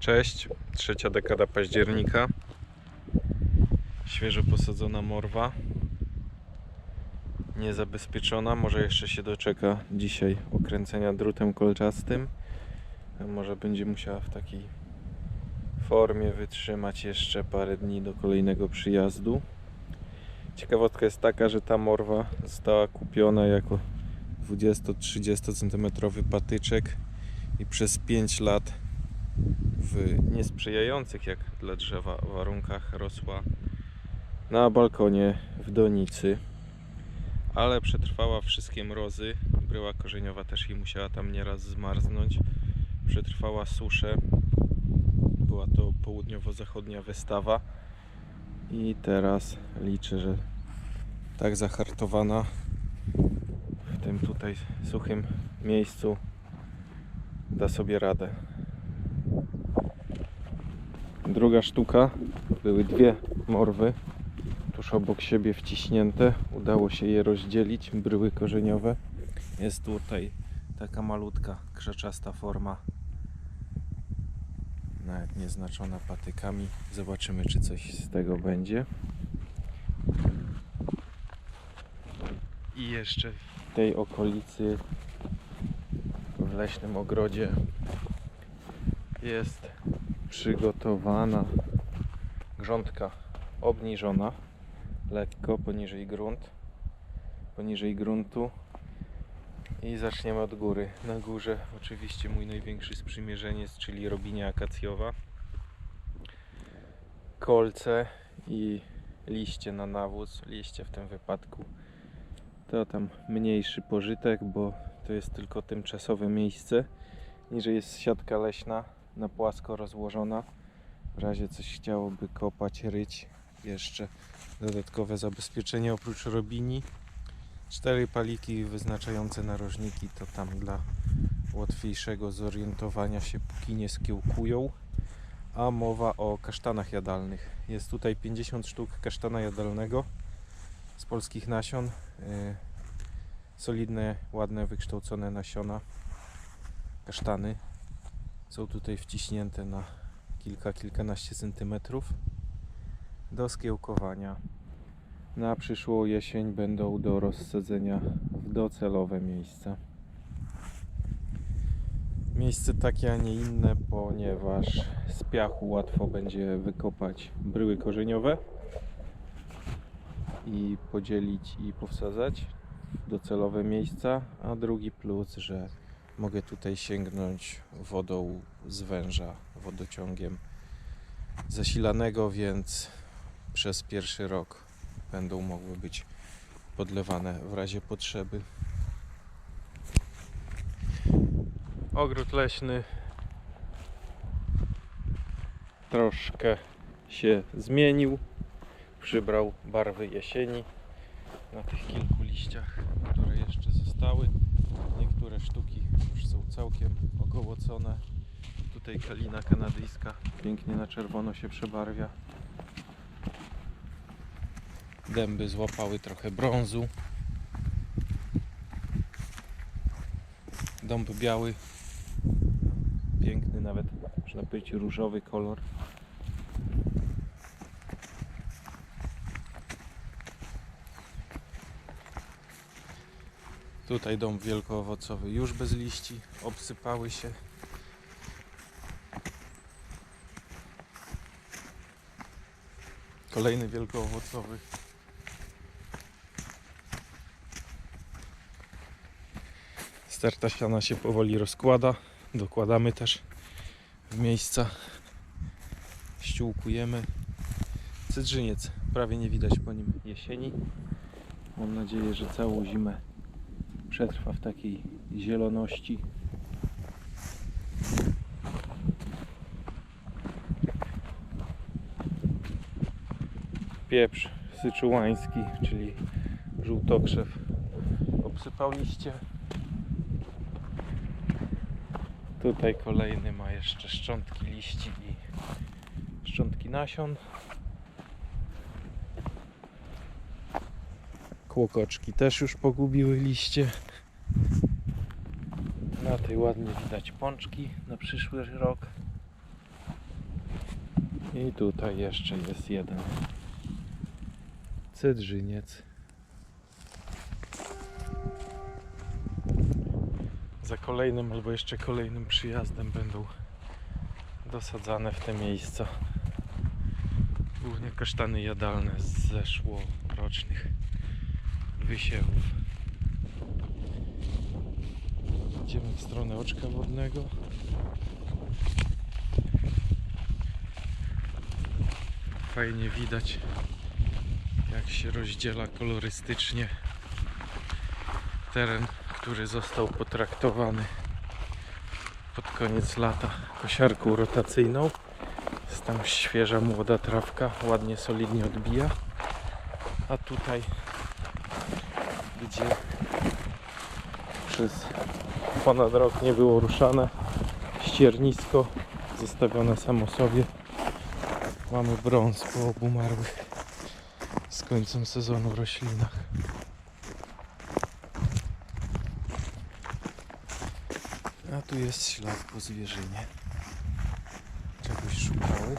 Cześć, trzecia dekada października. Świeżo posadzona morwa. Niezabezpieczona, może jeszcze się doczeka dzisiaj okręcenia drutem kolczastym. Może będzie musiała w takiej formie wytrzymać jeszcze parę dni do kolejnego przyjazdu. Ciekawostka jest taka, że ta morwa została kupiona jako 20-30 cm patyczek i przez 5 lat w niesprzyjających jak dla drzewa warunkach rosła na balkonie w donicy, ale przetrwała wszystkie mrozy. Bryła korzeniowa też jej musiała tam nieraz zmarznąć. Przetrwała suszę. Była to południowo-zachodnia wystawa i teraz liczę, że tak zahartowana w tym tutaj suchym miejscu da sobie radę. Druga sztuka, były dwie morwy tuż obok siebie wciśnięte. Udało się je rozdzielić, bryły korzeniowe. Jest tutaj taka malutka, krzaczasta forma, nawet nieznaczona patykami. Zobaczymy, czy coś z tego będzie. I jeszcze w tej okolicy, w leśnym ogrodzie, jest przygotowana grządka obniżona lekko poniżej grunt poniżej gruntu. I zaczniemy od góry. Na górze oczywiście mój największy sprzymierzeniec czyli robinia akacjowa. Kolce i liście na nawóz liście w tym wypadku. To tam mniejszy pożytek bo to jest tylko tymczasowe miejsce. Niżej jest siatka leśna na płasko rozłożona. W razie coś chciałoby kopać, ryć, jeszcze dodatkowe zabezpieczenie oprócz robini. Cztery paliki wyznaczające narożniki to tam dla łatwiejszego zorientowania się, póki nie skiełkują. A mowa o kasztanach jadalnych. Jest tutaj 50 sztuk kasztana jadalnego z polskich nasion. Yy, Solidne, ładne, wykształcone nasiona. Kasztany są tutaj wciśnięte na kilka, kilkanaście centymetrów do skiełkowania. Na przyszłą jesień będą do rozsadzenia w docelowe miejsca. Miejsce takie, a nie inne, ponieważ z piachu łatwo będzie wykopać bryły korzeniowe i podzielić i powsadzać w docelowe miejsca, a drugi plus, że mogę tutaj sięgnąć wodą z węża, wodociągiem zasilanego, więc przez pierwszy rok będą mogły być podlewane w razie potrzeby. Ogród leśny troszkę się zmienił, przybrał barwy jesieni na tych kilku liściach, które jeszcze zostały. Niektóre sztuki już są całkiem ogołocone. Tutaj kalina kanadyjska pięknie na czerwono się przebarwia. Dęby złapały trochę brązu. Dąb biały. Piękny nawet, można powiedzieć, różowy kolor. Tutaj dom wielkoowocowy już bez liści, obsypały się. Kolejny wielkoowocowy. Sterta siana się powoli rozkłada. Dokładamy też w miejsca. Ściółkujemy. Cydrzyniec prawie nie widać po nim jesieni. Mam nadzieję, że całą zimę przetrwa w takiej zieloności. Pieprz syczułański, czyli żółtokrzew obsypał liście. Tutaj kolejny ma jeszcze szczątki liści i szczątki nasion. Kłokoczki też już pogubiły liście. Na tej ładnie widać pączki na przyszły rok. I tutaj jeszcze jest jeden cedrzyniec. Za kolejnym albo jeszcze kolejnym przyjazdem będą dosadzane w te miejsca. Głównie kasztany jadalne z zeszłorocznych wysiewów. Idziemy w stronę oczka wodnego. Fajnie widać, jak się rozdziela kolorystycznie teren, który został potraktowany pod koniec lata kosiarką rotacyjną. Jest tam świeża, młoda trawka, ładnie, solidnie odbija. A tutaj, gdzie przez ponad rok nie było ruszane, ściernisko zostawione samo sobie. Mamy brąz po obumarłych z końcem sezonu roślinach. A tu jest ślad po zwierzynie. Czegoś szukały.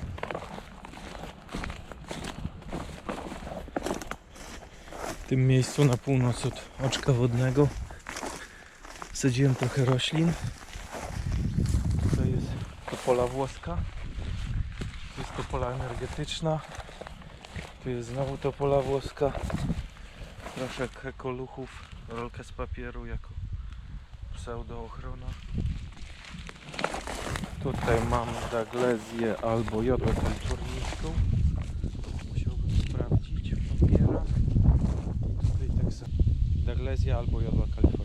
W tym miejscu na północ od oczka wodnego wsadziłem trochę roślin. Tutaj jest topola włoska. Tu jest topola energetyczna. Tu jest znowu topola włoska. Troszkę ekoluchów, rolkę z papieru jako pseudoochrona. Tutaj mam daglezję albo jodłę kalifornijską. Musiałbym sprawdzić w papierach. Tutaj tak samo. Daglezja albo jodła kalifornijska.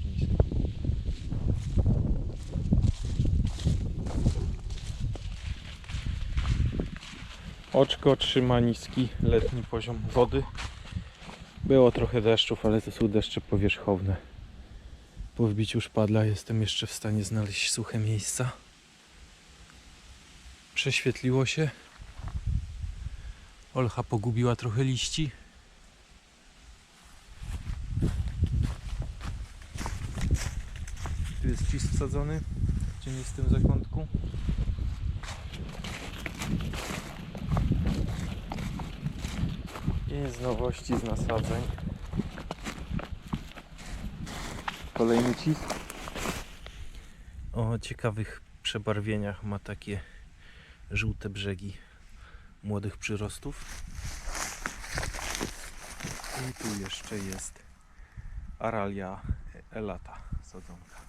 Oczko trzyma niski letni poziom wody. Było trochę deszczów, ale to są deszcze powierzchowne. Po wbiciu szpadla jestem jeszcze w stanie znaleźć suche miejsca. Prześwietliło się. Olcha pogubiła trochę liści. Tu jest cis wsadzony w cienistym zakątku. I z nowości z nasadzeń. Kolejny cis. O ciekawych przebarwieniach ma takie żółte brzegi młodych przyrostów. I tu jeszcze jest Aralia elata sadzonka.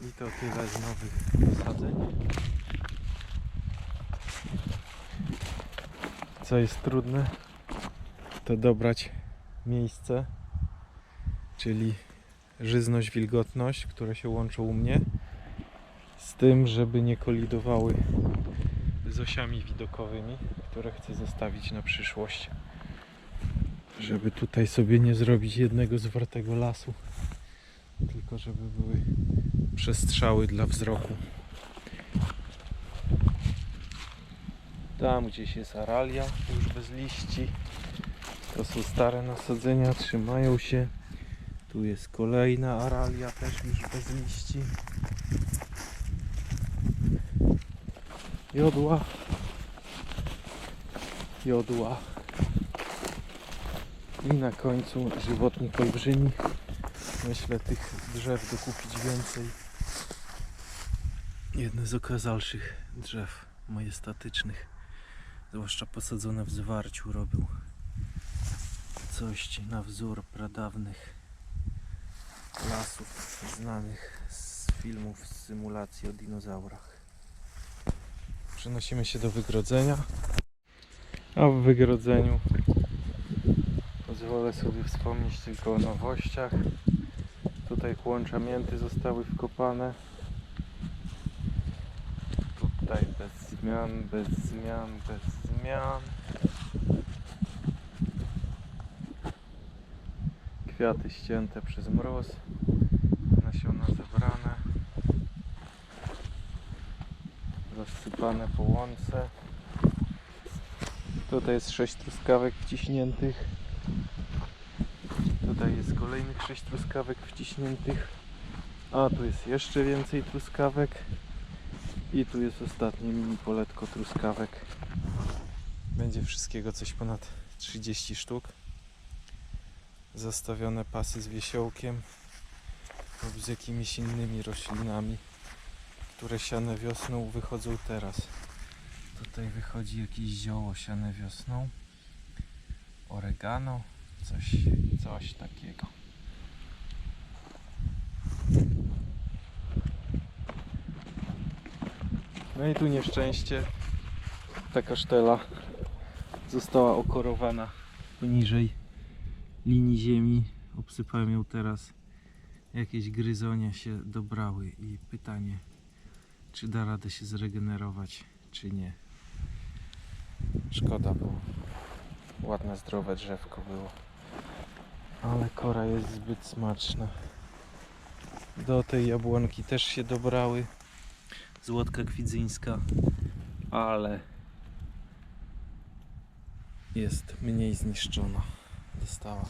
I to tyle z nowych nasadzeń. Co jest trudne, to dobrać miejsce, czyli żyzność, wilgotność, które się łączą u mnie z tym, żeby nie kolidowały z osiami widokowymi, które chcę zostawić na przyszłość. Żeby tutaj sobie nie zrobić jednego zwartego lasu, tylko żeby były przestrzały dla wzroku. Tam gdzieś jest aralia, już bez liści. To są stare nasadzenia, trzymają się. Tu jest kolejna aralia, też już bez liści. Jodła. Jodła. I na końcu żywotnik olbrzymi. Myślę tych drzew dokupić więcej. Jedne z okazalszych drzew majestatycznych. Zwłaszcza posadzone w zwarciu robił coś na wzór pradawnych lasów znanych z filmów z symulacji o dinozaurach. Przenosimy się do wygrodzenia. A w wygrodzeniu pozwolę sobie wspomnieć tylko o nowościach. Tutaj kłącza mięty zostały wkopane. Tutaj bez zmian, bez zmian, bez zmian. Kwiaty ścięte przez mróz. Nasiona zebrane. Rozsypane po łące. Tutaj jest sześć truskawek wciśniętych. Tutaj jest kolejnych sześć truskawek wciśniętych. A tu jest jeszcze więcej truskawek. I tu jest ostatnie mini poletko truskawek. Będzie wszystkiego coś ponad 30 sztuk. Zastawione pasy z wiesiołkiem lub z jakimiś innymi roślinami, które siane wiosną wychodzą teraz. Tutaj wychodzi jakieś zioło siane wiosną. Oregano, coś, coś takiego. No i tu nieszczęście. Ta kasztela została okorowana poniżej linii ziemi. Obsypałem ją teraz. Jakieś gryzonie się dobrały i pytanie, czy da radę się zregenerować, czy nie. Szkoda, bo ładne, zdrowe drzewko było. Ale kora jest zbyt smaczna. Do tej jabłonki też się dobrały. Złotka kwidzyńska, ale jest mniej zniszczona. Dostała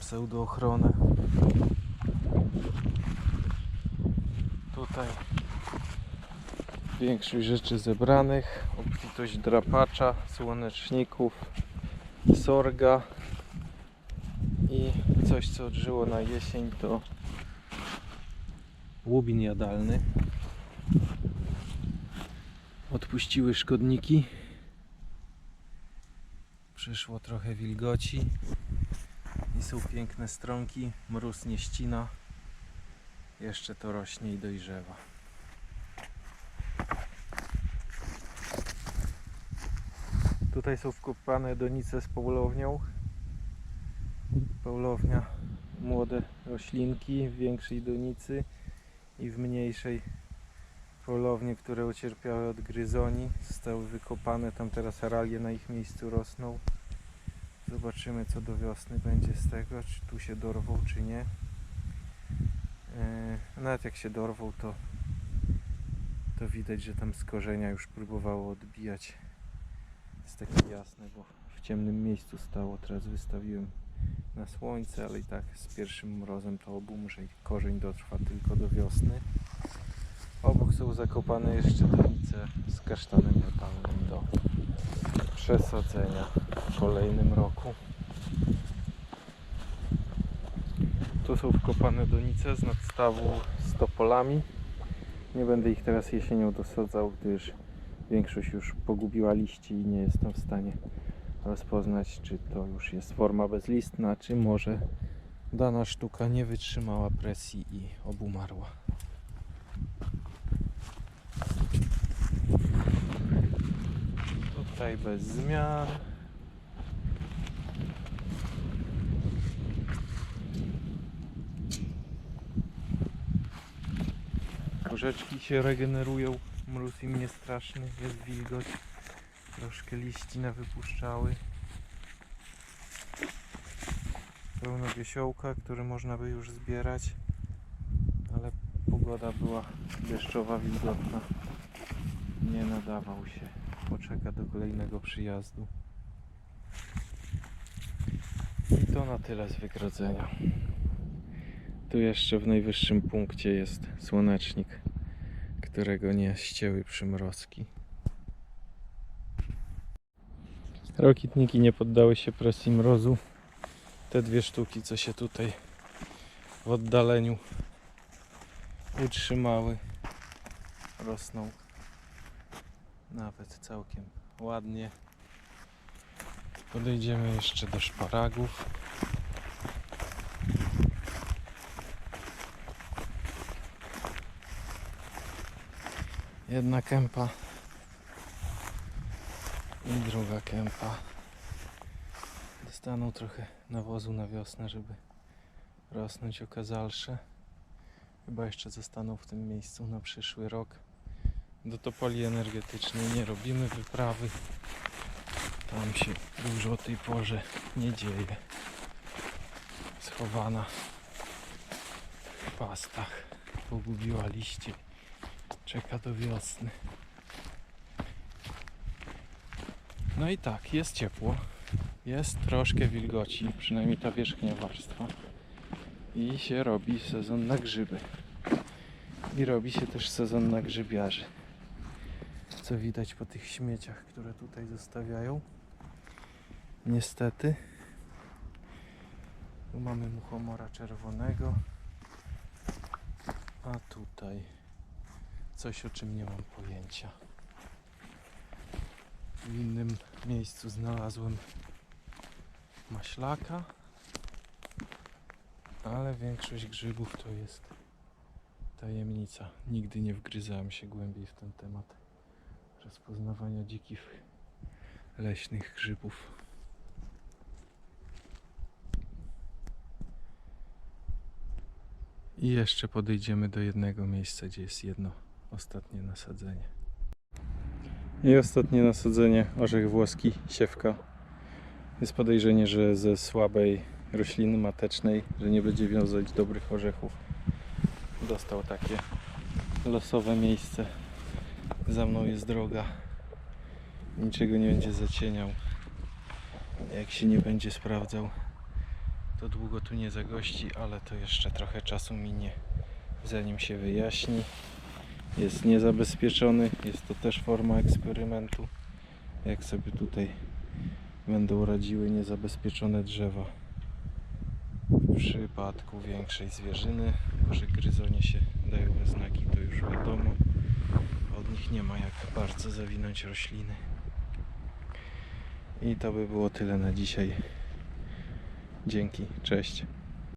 pseudoochronę. Tutaj większość rzeczy zebranych. Obfitość drapacza, słoneczników, sorga i coś co odżyło na jesień to łubin jadalny. Odpuściły szkodniki. Przyszło trochę wilgoci i są piękne stronki. Mróz nie ścina. Jeszcze to rośnie i dojrzewa. Tutaj są wkopane donice z połownią. Połownia młode roślinki w większej donicy i w mniejszej polownie, które ucierpiały od gryzoni. Zostały wykopane, tam teraz aralie na ich miejscu rosną. Zobaczymy co do wiosny będzie z tego, czy tu się dorwą, czy nie. Yy, Nawet jak się dorwą, to, to widać, że tam z korzenia już próbowało odbijać. Jest takie jasne, bo w ciemnym miejscu stało. Teraz wystawiłem na słońce, ale i tak z pierwszym mrozem to obumrze i korzeń dotrwa tylko do wiosny. Obok są zakopane jeszcze donice z kasztanem jadalnym do przesadzenia w kolejnym roku. Tu są wkopane donice z nadstawu z topolami. Nie będę ich teraz jesienią dosadzał, gdyż większość już pogubiła liści i nie jestem w stanie rozpoznać, czy to już jest forma bezlistna, czy może dana sztuka nie wytrzymała presji i obumarła. Tutaj bez zmian. Korzeczki się regenerują, mróz im nie straszny, jest wilgoć. Troszkę liści wypuszczały. Pełno wiesiołka, które można by już zbierać, ale pogoda była deszczowa, wilgotna. Nie nadawał się. Poczeka do kolejnego przyjazdu. I to na tyle z wygrodzenia. Tu jeszcze w najwyższym punkcie jest słonecznik, którego nie ścięły przymrozki. Rokitniki nie poddały się presji mrozu. Te dwie sztuki, co się tutaj w oddaleniu utrzymały, rosną nawet całkiem ładnie. Podejdziemy jeszcze do szparagów. Jedna kępa i druga kępa. Dostaną trochę nawozu na wiosnę, żeby rosnąć okazalsze. Chyba jeszcze zostaną w tym miejscu na przyszły rok. Do topoli energetycznej nie robimy wyprawy. Tam się dużo o tej porze nie dzieje. Schowana w pastach. Pogubiła liście. Czeka do wiosny. No i tak, jest ciepło. Jest troszkę wilgoci, przynajmniej ta wierzchnia warstwa. I się robi sezon na grzyby. I robi się też sezon na grzybiarzy. Co widać po tych śmieciach, które tutaj zostawiają. Niestety. Tu mamy muchomora czerwonego. A tutaj coś o czym nie mam pojęcia. W innym miejscu znalazłem maślaka, ale większość grzybów to jest tajemnica. Nigdy nie wgryzałem się głębiej w ten temat rozpoznawania dzikich leśnych grzybów. I jeszcze podejdziemy do jednego miejsca, gdzie jest jedno ostatnie nasadzenie. I ostatnie nasadzenie, orzech włoski, siewka. Jest podejrzenie, że ze słabej rośliny matecznej, że nie będzie wiązać dobrych orzechów. Dostał takie losowe miejsce. Za mną jest droga. Niczego nie będzie zacieniał. Jak się nie będzie sprawdzał, to długo tu nie zagości, ale to jeszcze trochę czasu minie, zanim się wyjaśni. Jest niezabezpieczony, jest to też forma eksperymentu. Jak sobie tutaj będą radziły niezabezpieczone drzewa. W przypadku większej zwierzyny, że gryzonie się dają we znaki, to już wiadomo. Nich nie ma jak bardzo zawinąć rośliny. I to by było tyle na dzisiaj. Dzięki, cześć.